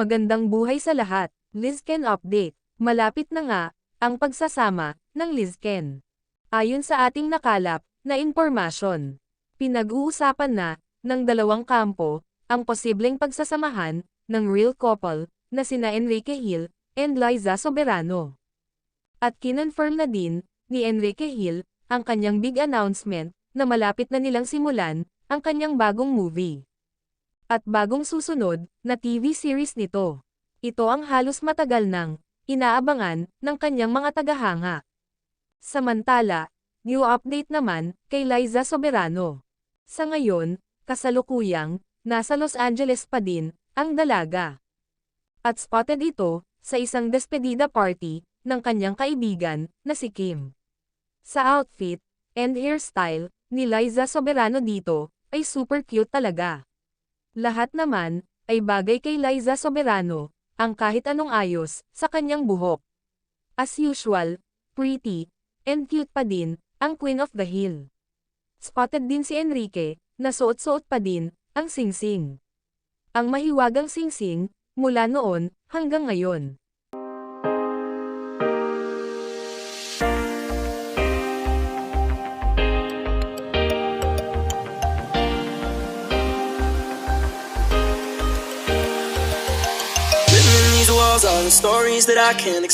Magandang buhay sa lahat. Lizken Update. Malapit na nga, ang pagsasama, ng Lizken. Ayon sa ating nakalap, na impormasyon. Pinag-uusapan na, ng dalawang kampo, ang posibleng pagsasamahan, ng real couple, na sina Enrique Hill, and Liza Soberano. At kinonfirm na din, ni Enrique Hill, ang kanyang big announcement, na malapit na nilang simulan, ang kanyang bagong movie. At bagong susunod, na TV series nito. Ito ang halos matagal nang, inaabangan, ng kanyang mga tagahanga. Samantala, new update naman, kay Liza Soberano. Sa ngayon, kasalukuyang, nasa Los Angeles pa din, ang dalaga. At spotted ito, sa isang despedida party, ng kanyang kaibigan, na si Kim. Sa outfit, and hairstyle, ni Liza Soberano dito, ay super cute talaga. Lahat naman, ay bagay kay Liza Soberano, ang kahit anong ayos, sa kanyang buhok. As usual, pretty, and cute pa din, ang Queen of the Hill. Spotted din si Enrique, na suot-suot pa din, ang singsing. Ang mahiwagang singsing, mula noon, hanggang ngayon. Walls are the stories that I can't explain.